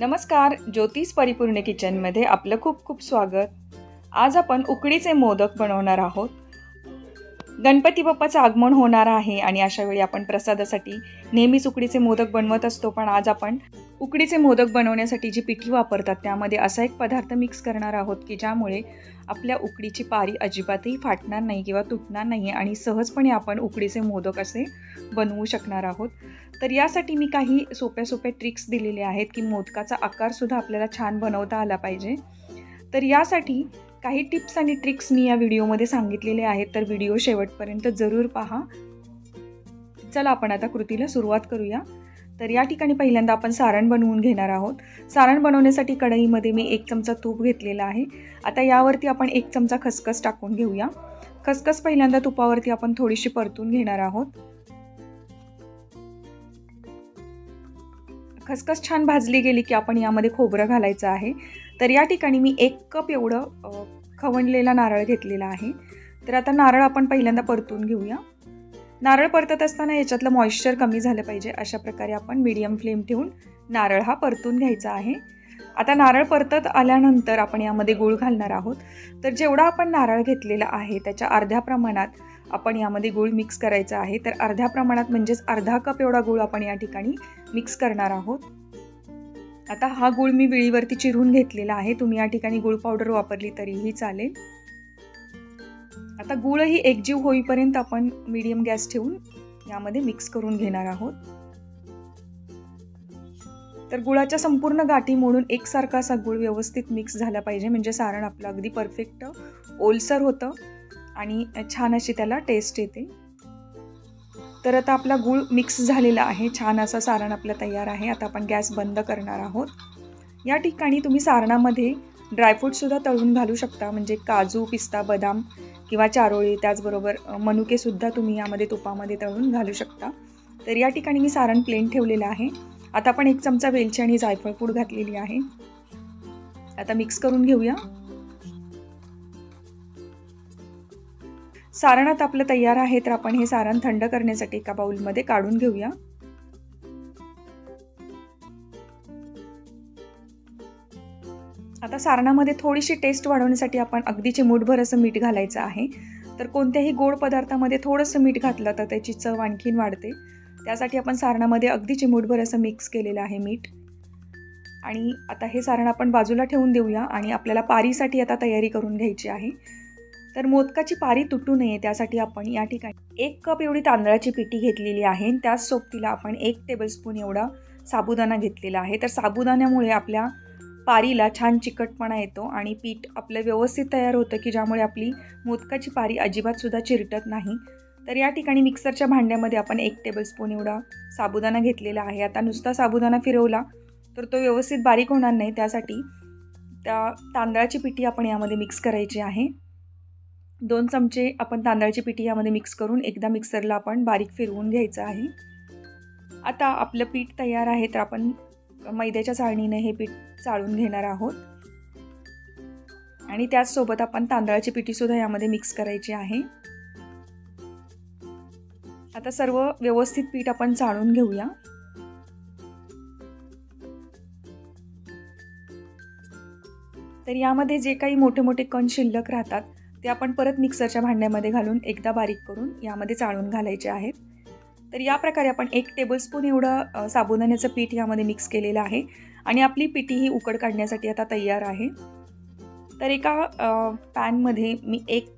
नमस्कार ज्योतिष परिपूर्ण किचनमध्ये आपलं खूप खूप स्वागत. आज आपण उकडीचे मोदक बनवणार आहोत. गणपती बाप्पाचं आगमन होणार आहे आणि अशा वेळी आपण प्रसादासाठी नेहमीच उकडीचे मोदक बनवत असतो पण आज आपण उकडीचे मोदक बनवण्यासाठी जी पिठी वापरतात त्यामध्ये असा एक पदार्थ मिक्स करणार आहोत की ज्यामुळे आपल्या उकडीची पारी अजिबातही फाटणार नाही किंवा तुटणार नाही आणि सहजपणे आपण उकडीचे मोदक असे बनवू शकणार आहोत. तर यासाठी मी काही सोप्या सोप्या ट्रिक्स दिलेल्या आहेत की मोदकाचा आकारसुद्धा आपल्याला छान बनवता आला पाहिजे. तर यासाठी काही टिप्स आणि ट्रिक्स मी या व्हिडिओमध्ये सांगितलेले आहेत तर व्हिडिओ शेवटपर्यंत जरूर पहा. चला आपण आता कृतीला सुरुवात करूया. तर या ठिकाणी पहिल्यांदा आपण सारण बनवून घेणार आहोत. सारण बनवण्यासाठी कढईमध्ये मी एक चमचा तूप घेतलेला आहे. आता यावरती आपण एक चमचा खसखस टाकून घेऊया. खसखस पहिल्यांदा तुपावरती आपण थोडीशी परतून घेणार आहोत. खसखस छान भाजली गेली की आपण यामध्ये खोबरं घालायचं आहे. तर या ठिकाणी मी एक कप एवढं खवणलेला नारळ घेतलेला आहे. तर आता नारळ आपण पहिल्यांदा परतून घेऊया. नारळ परतत असताना याच्यातलं मॉइश्चर कमी झालं पाहिजे अशा प्रकारे आपण मीडियम फ्लेम ठेवून नारळ हा परतून घ्यायचा आहे. आता नारळ परतत आल्यानंतर आपण यामध्ये गूळ घालणार आहोत. तर जेवढा आपण नारळ घेतलेला आहे त्याच्या अर्ध्या प्रमाणात आपण यामध्ये गूळ मिक्स करायचा आहे. तर अर्ध्या प्रमाणात म्हणजेच अर्धा कप एवढा गूळ आपण या ठिकाणी मिक्स करणार आहोत. आता हा गूळ मी विळीवरती चिरून घेतलेला आहे. तुम्ही या ठिकाणी गूळ पावडर वापरली तरीही चालेल. आता गूळही एकजीव होईपर्यंत आपण मीडियम गॅस ठेवून यामध्ये मिक्स करून घेणार आहोत. तर गुळाच्या संपूर्ण गाठी मोडून एकसारखा असा गूळ व्यवस्थित मिक्स झाला पाहिजे. म्हणजे सारण आपलं अगदी परफेक्ट ओलसर होतं. आणि छान अशी त्याला टेस्ट येते. तर आता आपला गूळ मिक्स झालेला आहे. छान असं सारण आपलं तयार आहे. आता आपण गॅस बंद करणार आहोत. या ठिकाणी तुम्ही सारणामध्ये ड्रायफ्रूटसुद्धा तळून घालू शकता. म्हणजे काजू पिस्ता बदाम किंवा चारोळी त्याचबरोबर मनुकेसुद्धा तुम्ही यामध्ये तुपामध्ये तळून घालू शकता. तर या ठिकाणी मी सारण प्लेन ठेवलेलं आहे. आता आपण एक चमचा वेलची आणि जायफळ पूड घातलेली आहे. आता मिक्स करून घेऊया. सारण आता आपलं तयार आहे तर आपण हे सारण थंड करण्यासाठी एका बाउलमध्ये काढून घेऊया. आता सारणामध्ये थोडीशी टेस्ट वाढवण्यासाठी आपण अगदी चिमूटभर असं मीठ घालायचं आहे. तर कोणत्याही गोड पदार्थामध्ये थोडंसं मीठ घातलं तर त्याची चव आणखीन वाढते. त्यासाठी आपण सारणामध्ये अगदी चिमूटभर असं मिक्स केलेलं आहे मीठ. आणि आता हे सारण आपण बाजूला ठेवून देऊया आणि आपल्याला पारीसाठी आता तयारी करून घ्यायची आहे. तर मोदकाची पारी तुटू नये त्यासाठी आपण या ठिकाणी एक कप एवढी तांदळाची पिठी घेतलेली आहे. त्याच सोबतीला आपण एक टेबलस्पून एवढा साबुदाणा घेतलेला आहे. तर साबुदाण्यामुळे आपल्या पारीला छान चिकटपणा येतो आणि पीठ आपलं व्यवस्थित तयार होतं की ज्यामुळे आपली मोदकाची पारी अजिबातसुद्धा चिरटत नाही. तर या ठिकाणी मिक्सरच्या भांड्यामध्ये आपण एक टेबलस्पून एवढा साबुदाणा घेतलेला आहे. आता नुसता साबुदाणा फिरवला तर तो व्यवस्थित बारीक होणार नाही. त्यासाठी त्या तांदळाची पिठी आपण यामध्ये मिक्स करायची आहे. दोन चमचे आपण तांदळाची पिठी यामध्ये मिक्स करून एकदा मिक्सरला आपण बारीक फिरवून घ्यायचं आहे. आता आपलं पीठ तयार आहे तर आपण मैद्याच्या चाळणीने हे पीठ चाळून घेणार आहोत. आणि त्याचसोबत आपण तांदळाची पिठीसुद्धा यामध्ये मिक्स करायची आहे. आता सर्व व्यवस्थित पीठ आपण चाळून घेऊया. तर यामध्ये जे काही मोठे मोठे कण शिल्लक राहतात ते आपण परत मिक्सरच्या भांड्यामध्ये घालून एकदा बारीक करून यामध्ये चाळून घालायचे आहेत. तर या प्रकारे आपण एक टेबलस्पून एवढं साबुदाण्याचं पीठ यामध्ये मिक्स केलेलं आहे आणि आपली पिठी ही उकड काढण्यासाठी आता तयार आहे. तर एका पॅनमध्ये मी एक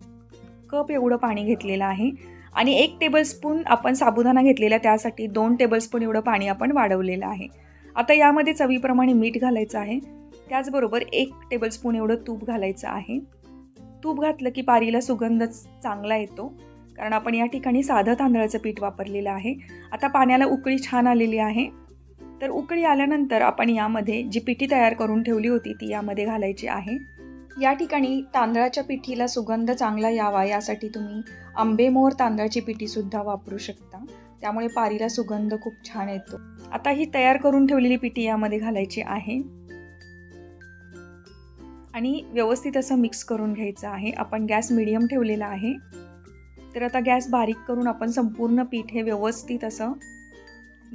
कप एवढं पाणी घेतलेलं आहे आणि एक टेबलस्पून आपण साबुदाणा घेतलेला त्यासाठी दोन टेबलस्पून एवढं पाणी आपण वाढवलेलं आहे. आता यामध्ये चवीप्रमाणे मीठ घालायचं आहे. त्याचबरोबर एक टेबलस्पून एवढं तूप घालायचं आहे. तूप घातलं की पारीला सुगंध चांगला येतो. कारण आपण या ठिकाणी साधं तांदळाचं पीठ वापरलेलं आहे. आता पाण्याला उकळी छान आलेली आहे. तर उकळी आल्यानंतर आपण यामध्ये जी पिठी तयार करून ठेवली होती ती यामध्ये घालायची आहे. या ठिकाणी तांदळाच्या पिठीला सुगंध चांगला यावा यासाठी तुम्ही आंबेमोहर तांदळाची पिठीसुद्धा वापरू शकता. त्यामुळे पारीला सुगंध खूप छान येतो. आता ही तयार करून ठेवलेली पिठी यामध्ये घालायची आहे. आणि व्यवस्थित असं मिक्स करून घ्यायचं आहे. आपण गॅस मिडियम ठेवलेला आहे. तर आता गॅस बारीक करून आपण संपूर्ण पीठ हे व्यवस्थित असं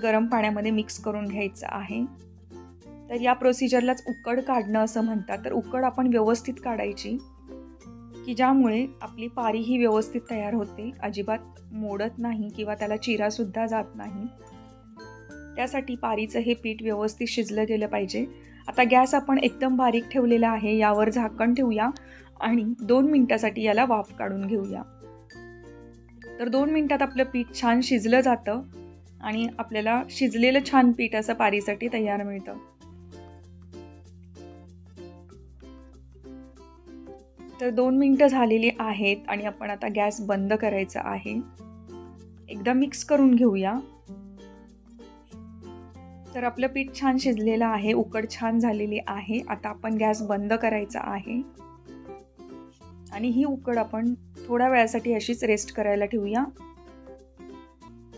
गरम पाण्यामध्ये मिक्स करून घ्यायचं आहे. तर या प्रोसिजरलाच उकड काढणं असं म्हणतात. तर उकड आपण व्यवस्थित काढायची. की ज्यामुळे आपली पारी ही व्यवस्थित तयार होते. अजिबात मोडत नाही किंवा त्याला चिरासुद्धा जात नाही. त्यासाठी पारीचं हे पीठ व्यवस्थित शिजलं गेलं पाहिजे. आता गॅस आपण एकदम बारीक ठेवलेला आहे यावर झाकण ठेवूया आणि दोन मिनटासाठी याला वाफ काढून घेऊया. तर दोन मिनटात आपलं पीठ छान शिजलं जातं आणि आपल्याला शिजलेलं छान पीठ असं पारीसाठी तयार मिळतं. तर दोन मिनटं झालेली आहेत आणि आपण आता गॅस बंद करायचा आहे. एकदा मिक्स करून घेऊया. तर आपलं पीठ छान शिजलेलं आहे उकड छान झालेली आहे. आता आपण गॅस बंद करायचा आहे. आणि ही उकड आपण थोड्या वेळासाठी अशीच रेस्ट करायला ठेवूया.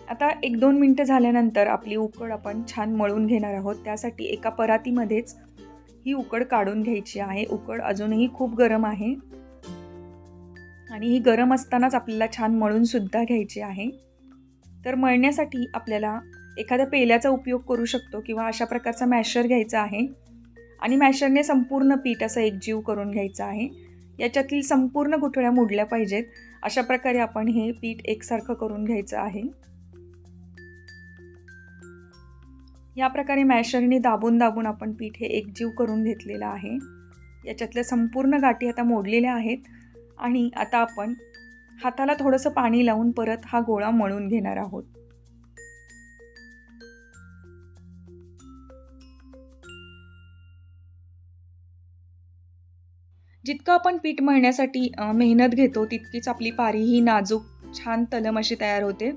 आता एक दोन मिनटं झाल्यानंतर आपली उकड आपण छान मळून घेणार आहोत. त्यासाठी एका परातीमध्येच ही उकड काढून घ्यायची आहे. उकड अजूनही खूप गरम आहे. आणि ही गरम असतानाच आपल्याला छान मळून सुद्धा घ्यायची आहे. तर मळण्यासाठी आपल्याला एखाद्या पेल्याचा उपयोग करू शकतो किंवा अशा प्रकारचा मॅशर घ्यायचा आहे. आणि मॅशरने संपूर्ण पीठ असं एकजीव करून घ्यायचं आहे. याच्यातील संपूर्ण गुठळ्या मोडल्या पाहिजेत. अशा प्रकारे आपण हे पीठ एकसारखं करून घ्यायचं आहे. या प्रकारे मॅशरने दाबून दाबून आपण पीठ हे एकजीव करून घेतलेलं आहे. याच्यातल्या संपूर्ण गाठी आता मोडलेल्या आहेत. आणि आता आपण हाताला थोडंसं पाणी लावून परत हा गोळा मळून घेणार आहोत. जितकं आपण पीठ मळण्यासाठी मेहनत घेतो तितकीच आपली पारी ही नाजूक छान तलम अशी तयार होते.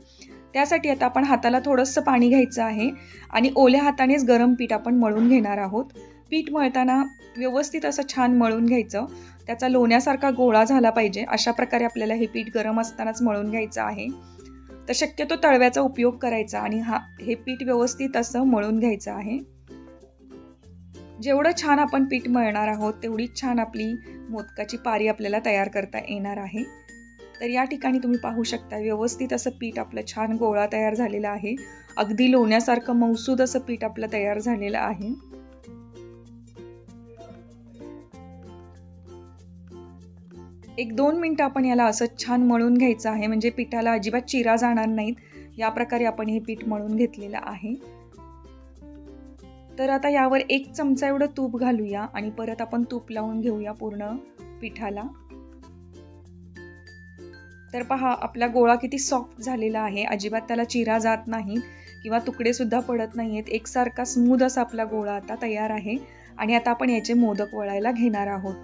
त्यासाठी आता आपण हाताला थोडंसं पाणी घ्यायचं आहे आणि ओल्या हातानेच गरम पीठ आपण मळून घेणार आहोत. पीठ मळताना व्यवस्थित असं छान मळून घ्यायचं. त्याचा लोण्यासारखा गोळा झाला पाहिजे. अशा प्रकारे आपल्याला हे पीठ गरम असतानाच मळून घ्यायचं आहे. तर शक्यतो तळव्याचा उपयोग करायचा आणि हा हे पीठ व्यवस्थित असं मळून घ्यायचं आहे. जेवढं छान आपण पीठ मळणार आहोत तेवढीच छान आपली मोदकाची पारी आपल्याला तयार करता येणार आहे. तर या ठिकाणी तुम्ही पाहू शकता व्यवस्थित असं पीठ आपलं छान गोळा तयार झालेला आहे. अगदी लोण्यासारखं मौसूद असं पीठ आपलं तयार झालेलं आहे. एक दोन मिनटं आपण याला असं छान मळून घ्यायचं आहे म्हणजे पिठाला अजिबात चिरा जाणार नाहीत. या प्रकारे आपण हे पीठ मळून घेतलेलं आहे. तर आता यावर एक चमचा एवढं तूप घालूया आणि परत आपण तूप लावून घेऊया पूर्ण पिठाला. तर पहा आपला गोळा किती सॉफ्ट झालेला आहे. अजिबात त्याला चिरा जात नाही किंवा तुकडेसुद्धा पडत नाही आहेत एकसारखा स्मूद असा आपला गोळा आता तयार आहे. आणि आता आपण याचे मोदक वळायला घेणार आहोत.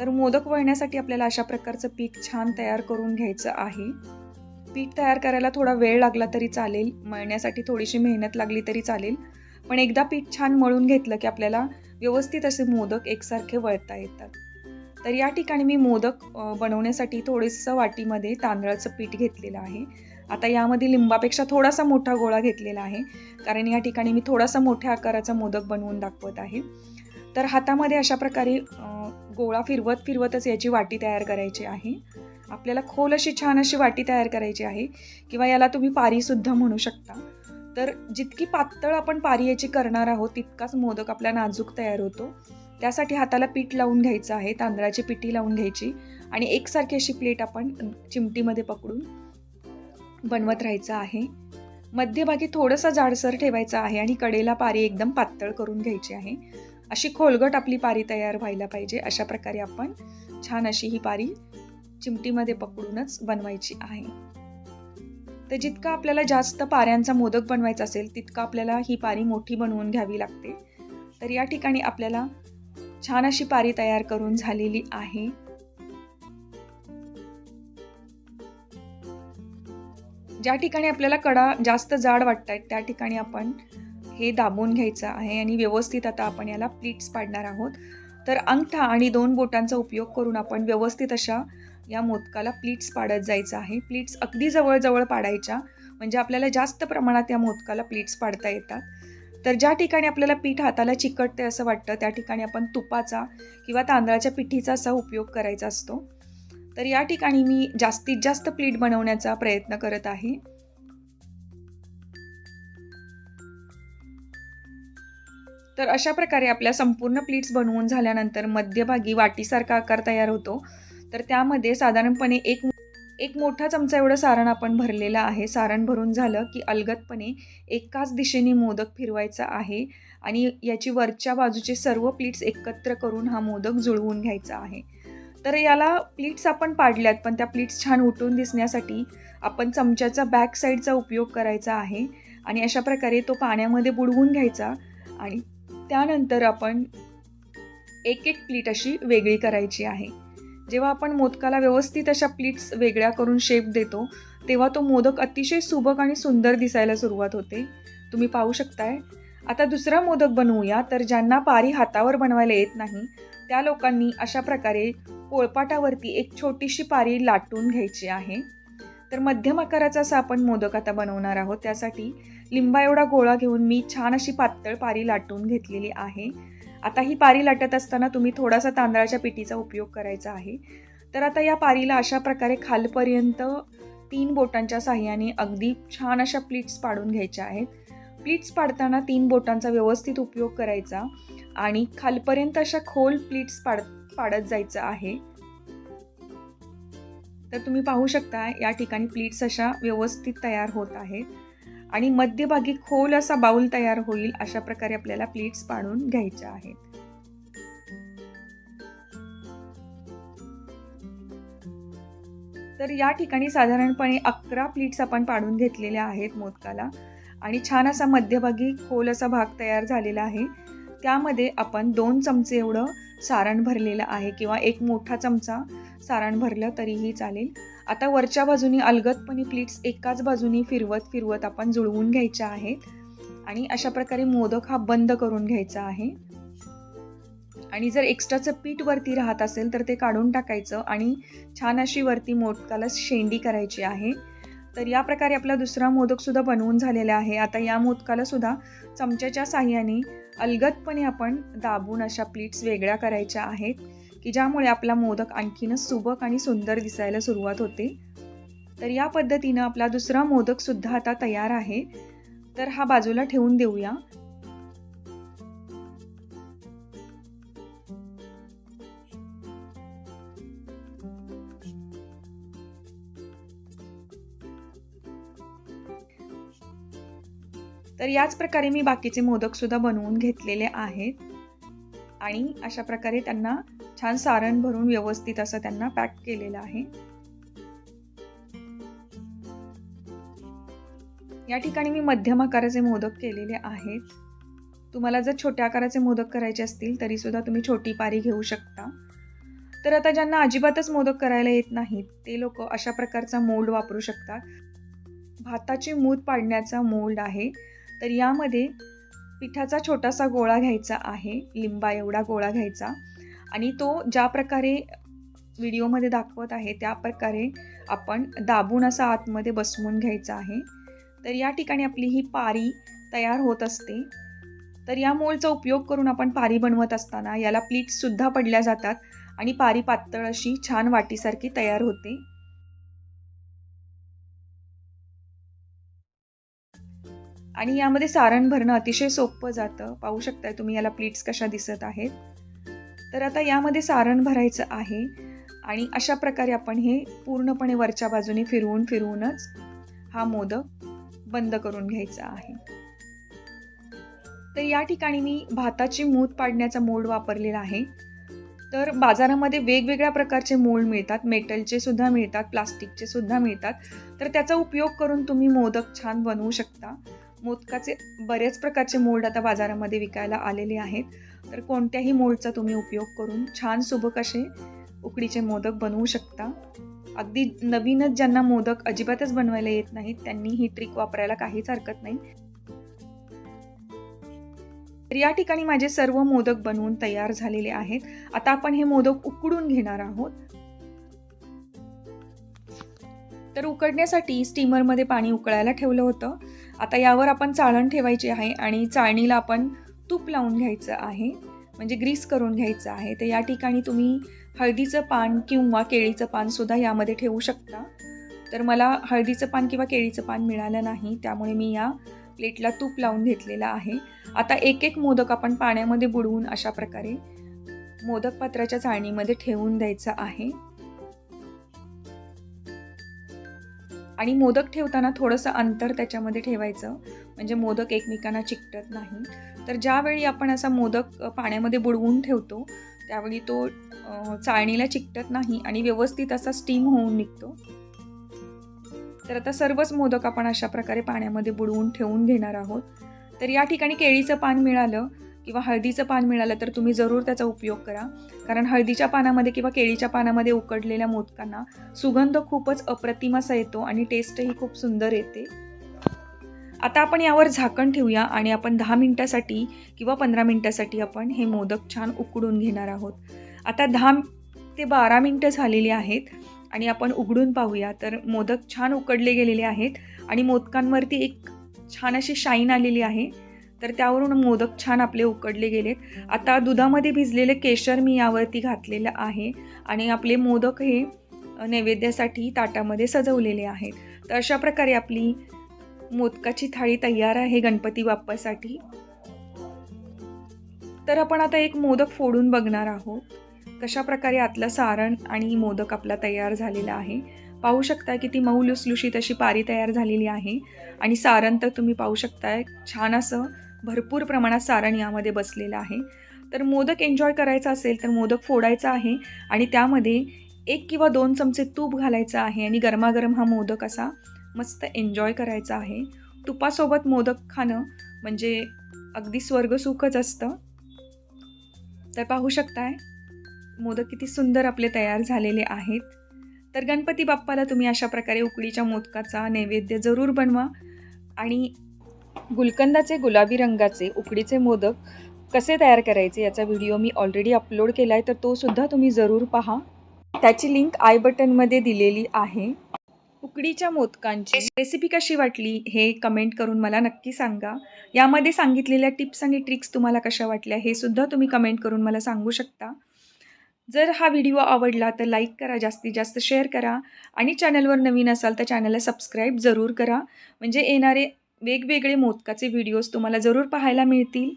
तर मोदक वळण्यासाठी आपल्याला अशा प्रकारचं पीठ छान तयार करून घ्यायचं आहे. पीठ तयार करायला थोडा वेळ लागला तरी चालेल. मळण्यासाठी थोडीशी मेहनत लागली तरी चालेल. पण एकदा पीठ छान मळून घेतलं की आपल्याला व्यवस्थित असे मोदक एकसारखे वळता येतात. तर या ठिकाणी मी मोदक बनवण्यासाठी थोडेसं वाटीमध्ये तांदळाचं पीठ घेतलेलं आहे. आता यामध्ये लिंबापेक्षा थोडासा मोठा गोळा घेतलेला आहे. कारण या ठिकाणी मी थोडासा मोठ्या आकाराचा मोदक बनवून दाखवत आहे. तर हातामध्ये अशा प्रकारे गोळा फिरवत फिरवतच याची वाटी तयार करायची आहे. आपल्याला खोल अशी छान अशी वाटी तयार करायची आहे. किंवा याला तुम्ही पारीसुद्धा म्हणू शकता. तर जितकी पातळ आपण पारी याची करणार आहोत तितकाच मोदक आपला नाजूक तयार होतो. त्यासाठी हाताला पीठ लावून घ्यायचं आहे तांदळाची पिठी लावून घ्यायची आणि एकसारखी अशी प्लेट आपण चिमटीमध्ये पकडून बनवत राहायचं आहे. मध्यभागी थोडंसं जाडसर ठेवायचं आहे आणि कडेला पारी एकदम पातळ करून घ्यायची आहे. अशी खोलगट आपली पारी तयार व्हायला पाहिजे अशा प्रकारे आपण छान अशी ही पारी चिमटीमध्ये पकडूनच बनवायची आहे. तर जितका आपल्याला जास्त पाऱ्यांचा मोदक बनवायचा असेल तितका आपल्याला ही पारी मोठी बनवून घ्यावी लागते. तर या ठिकाणी आपल्याला छान अशी पारी तयार करून झालेली आहे. ज्या ठिकाणी आपल्याला कडा जास्त जाड वाटत आहेत त्या ठिकाणी आपण हे दाबून घ्यायचं आहे आणि व्यवस्थित आता आपण याला प्लीट्स पाडणार आहोत. तर अंगठा आणि दोन बोटांचा उपयोग करून आपण व्यवस्थित अशा या मोदकाला प्लीट्स पाडत जायचं आहे. प्लीट्स अगदी जवळजवळ पाडायच्या. म्हणजे आपल्याला जास्त प्रमाणात या मोदकाला प्लीट्स पाडता येतात. तर ज्या ठिकाणी आपल्याला पीठ हाताला चिकटते असं वाटतं त्या ठिकाणी आपण तुपाचा किंवा तांदळाच्या पिठीचा असा उपयोग करायचा असतो. तर या ठिकाणी मी जास्तीत जास्त प्लीट बनवण्याचा प्रयत्न करत आहे. तर अशा प्रकारे आपल्या संपूर्ण प्लीट्स बनवून झाल्यानंतर मध्यभागी वाटीसारखा आकार तयार होतो. तर त्यामध्ये साधारणपणे एक एक मोठा चमचा एवढं सारण आपण भरलेलं आहे. सारण भरून झालं की अलगदपणे एकाच दिशेने मोदक फिरवायचा आहे आणि याची वरच्या बाजूचे सर्व प्लीट्स एकत्र करून हा मोदक जुळवून घ्यायचा आहे. तर याला प्लीट्स आपण पाडल्यात पण त्या प्लीट्स छान उठून दिसण्यासाठी आपण चमच्याचा बॅक साईडचा उपयोग करायचा आहे आणि अशा प्रकारे तो पाण्यामध्ये बुडवून घ्यायचा आणि त्यानंतर आपण एक एक प्लीट अशी वेगळी करायची आहे. जेव्हा आपण मोदकाला व्यवस्थित अशा प्लीट्स वेगळ्या करून शेप देतो तेव्हा तो मोदक अतिशय सुबक आणि सुंदर दिसायला सुरुवात होते. तुम्ही पाहू शकताय. आता दुसरा मोदक बनवूया तर ज्यांना पारी हातावर बनवायला येत नाही त्या लोकांनी अशा प्रकारे पोळपाटावरती एक छोटीशी पारी लाटून घ्यायची आहे. तर मध्यम आकाराचा असा आपण मोदक आता बनवणार आहोत त्यासाठी लिंबा एवढा गोळा घेऊन मी छान अशी पातळ पारी लाटून घेतलेली आहे. आता ही पारी लाटत असताना तुम्ही थोडासा तांदळाच्या पिठीचा उपयोग करायचा आहे. तर आता या पारीला अशा प्रकारे खालपर्यंत तीन बोटांच्या साह्याने अगदी छान अशा प्लीट्स पाडून घ्यायच्या आहेत. प्लीट्स पाडताना तीन बोटांचा व्यवस्थित उपयोग करायचा आणि खालपर्यंत अशा खोल प्लीट्स पाड पाडत जायचं आहे. तर तुम्ही पाहू शकता या ठिकाणी प्लीट्स अशा व्यवस्थित तयार होत आहेत. आणि मध्यभागी खोल असा बाऊल तयार होईल अशा प्रकारे आपल्याला प्लेट्स पाडून घ्यायच्या आहेत. तर या ठिकाणी साधारणपणे अकरा प्लीट्स आपण पाडून घेतलेल्या आहेत मोदकाला. आणि छान असा मध्यभागी खोल असा भाग तयार झालेला आहे. त्यामध्ये आपण दोन चमचे एवढं सारण भरलेलं आहे किंवा एक मोठा चमचा सारण भरलं तरीही चालेल. आता वरच्या बाजूनी अलगदपणे प्लीट्स एकाच बाजूनी फिरवत फिरवत आपण जुळवून घ्यायच्या आहेत. आणि अशा प्रकारे मोदक हा बंद करून घ्यायचा आहे. आणि जर एक्स्ट्राचं पीठ वरती राहत असेल तर ते काढून टाकायचं आणि छान अशी वरती मोदकाला शेंडी करायची आहे. तर या प्रकारे आपला दुसरा मोदकसुद्धा बनवून झालेला आहे. आता या मोदकाला सुद्धा चमच्याच्या साह्याने अलगदपणे आपण दाबून अशा प्लीट्स वेगळ्या करायच्या आहेत. की ज्यामुळे आपला मोदक आणखीनच सुबक आणि सुंदर दिसायला सुरुवात होते. तर या पद्धतीनं आपला दुसरा मोदकसुद्धा आता तयार आहे. तर हा बाजूला ठेवून देऊया. तर याच प्रकारे मी बाकीचे मोदकसुद्धा बनवून घेतलेले आहेत. आणि अशा प्रकारे त्यांना छान सारण भरून व्यवस्थित असं त्यांना पॅक केलेलं आहे. या ठिकाणी मी मध्यम आकाराचे मोदक केलेले आहेत. तुम्हाला जर छोट्या आकाराचे मोदक करायचे असतील तरी सुद्धा तुम्ही छोटी पारी घेऊ शकता. तर आता ज्यांना अजिबातच मोदक करायला येत नाहीत ते लोक अशा प्रकारचा मोल्ड वापरू शकतात. भाताची मूत पाडण्याचा मोल्ड आहे. तर यामध्ये पिठाचा छोटासा गोळा घ्यायचा आहे लिंबा एवढा गोळा घ्यायचा. आणि तो ज्या प्रकारे व्हिडिओमध्ये दाखवत आहे त्या प्रकारे आपण दाबून असा आतमध्ये बसवून घ्यायचा आहे. तर या ठिकाणी आपली ही पारी तयार होत असते. तर या मोलचा उपयोग करून आपण पारी बनवत असताना याला प्लीट्ससुद्धा पडल्या जातात आणि पारी पातळ अशी छान वाटीसारखी तयार होते. आणि यामध्ये सारण भरणं अतिशय सोपं जातं. पाहू शकताय तुम्ही याला प्लीट्स कशा दिसत आहेत. तर आता यामध्ये सारण भरायचं आहे. आणि अशा प्रकारे आपण हे पूर्णपणे वरच्या बाजूने फिरवून फिरवूनच हा मोदक बंद करून घ्यायचा आहे. तर या ठिकाणी मी भाताची मूत पाडण्याचा मोड वापरलेला आहे. तर बाजारामध्ये वेगवेगळ्या प्रकारचे मोल्ड मिळतात. मेटलचे सुद्धा मिळतात प्लास्टिकचे सुद्धा मिळतात. तर त्याचा उपयोग करून तुम्ही मोदक छान बनवू शकता. मोदकाचे बरेच प्रकारचे मोल्ड आता बाजारामध्ये विकायला आलेले आहेत. तर कोणत्याही मोल्डचा तुम्ही उपयोग करून छान सुबक असे उकडीचे मोदक बनवू शकता. अगदी नवीनच ज्यांना मोदक अजिबातच बनवायला येत नाहीत त्यांनी ही ट्रिक वापरायला काहीच हरकत नाही. तर या ठिकाणी माझे सर्व मोदक बनवून तयार झालेले आहेत. आता आपण हे मोदक उकडून घेणार आहोत. तर उकडण्यासाठी स्टीमरमध्ये पाणी उकळायला ठेवलं होतं. आता यावर आपण चाळण ठेवायची आहे आणि चाळणीला आपण तूप लावून घ्यायचं आहे. म्हणजे ग्रीस करून घ्यायचं आहे. तर या ठिकाणी तुम्ही हळदीचं पान किंवा केळीचं पानसुद्धा यामध्ये ठेवू शकता. तर मला हळदीचं पान किंवा केळीचं पान मिळालं नाही त्यामुळे मी या प्लेटला तूप लावून घेतलेलं आहे. आता एक एक मोदक आपण पाण्यामध्ये बुडवून अशा प्रकारे मोदक पात्राच्या चाळणीमध्ये ठेवून द्यायचं आहे. आणि मोदक ठेवताना थोडंसं अंतर त्याच्यामध्ये ठेवायचं. म्हणजे मोदक एकमेकांना चिकटत नाही. तर ज्यावेळी आपण असा मोदक पाण्यामध्ये बुडवून ठेवतो त्यावेळी तो चाळणीला चिकटत नाही आणि व्यवस्थित असा स्टीम होऊन निघतो. तर आता सर्वच मोदक आपण अशा प्रकारे पाण्यामध्ये बुडवून ठेवून घेणार आहोत. तर या ठिकाणी केळीचं पान मिळालं. किंवा हळदीचं पान मिळालं तर तुम्ही जरूर त्याचा उपयोग करा. कारण हळदीच्या पानामध्ये किंवा केळीच्या पानामध्ये उकडलेल्या मोदकांना सुगंध खूपच अप्रतिम असा येतो आणि टेस्टही खूप सुंदर येते. आता आपण यावर झाकण ठेवूया आणि आपण दहा मिनटासाठी किंवा पंधरा मिनटासाठी आपण हे मोदक छान उकडून घेणार आहोत. आता दहा ते बारा मिनटं झालेली आहेत आणि आपण उघडून पाहूया. तर मोदक छान उकडले गेलेले आहेत आणि मोदकांवरती एक छान अशी शाईन आलेली आहे. तर त्यावरून मोदक छान आपले उकडले गेलेत. आता दुधामध्ये भिजलेले केशर मी यावरती घातलेलं आहे आणि आपले मोदक हे नैवेद्यासाठी ताटामध्ये सजवलेले आहेत. तर अशा प्रकारे आपली मोदकाची थाळी तयार आहे गणपती बाप्पासाठी. तर आपण आता एक मोदक फोडून बघणार आहोत. कशा प्रकारे आतलं सारण आणि मोदक आपला तयार झालेला आहे. पाहू शकता किती मऊ लुसलुशीत अशी पारी तयार झालेली आहे. आणि सारण तर तुम्ही पाहू शकताय छान असं भरपूर प्रमाणात सारण यामध्ये बसलेलं आहे. तर मोदक एन्जॉय करायचा असेल तर मोदक फोडायचा आहे आणि त्यामध्ये एक किंवा दोन चमचे तूप घालायचं आहे आणि गरमागरम हा मोदक असा मस्त एन्जॉय करायचा आहे. तुपासोबत मोदक खाणं म्हणजे अगदी स्वर्गसुखच असतं. तर पाहू शकताय मोदक किती सुंदर आपले तयार झालेले आहेत. तर गणपती बाप्पाला तुम्ही अशा प्रकारे उकडीच्या मोदकाचा नैवेद्य जरूर बनवा आणि गुलकंदाचे गुलाबी रंगाचे उकडीचे मोदक कसे तयार करायचे याचा व्हिडिओ मी ऑलरेडी अपलोड केला आहे तर तो सुद्धा तुम्ही जरूर पहा. त्याची लिंक आय बटनमध्ये दिलेली आहे. उकडीच्या मोदकांची रेसिपी कशी वाटली हे कमेंट करून मला नक्की सांगा. यामध्ये सांगितलेल्या टिप्स आणि ट्रिक्स तुम्हाला कशा वाटल्या हे सुद्धा तुम्ही कमेंट करून मला सांगू शकता. जर हा व्हिडिओ आवडला तर लाईक करा जास्तीत जास्त शेअर करा आणि चॅनलवर नवीन असाल तर चॅनलला सबस्क्राईब जरूर करा. म्हणजे येणारे वेगवेगळे मोदकाचे व्हिडिओज तुम्हाला जरूर पाहायला मिळतील.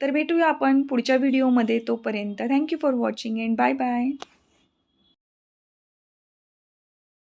तर भेटूया आपण पुढच्या व्हिडिओमध्ये तोपर्यंत thank you for watching and bye bye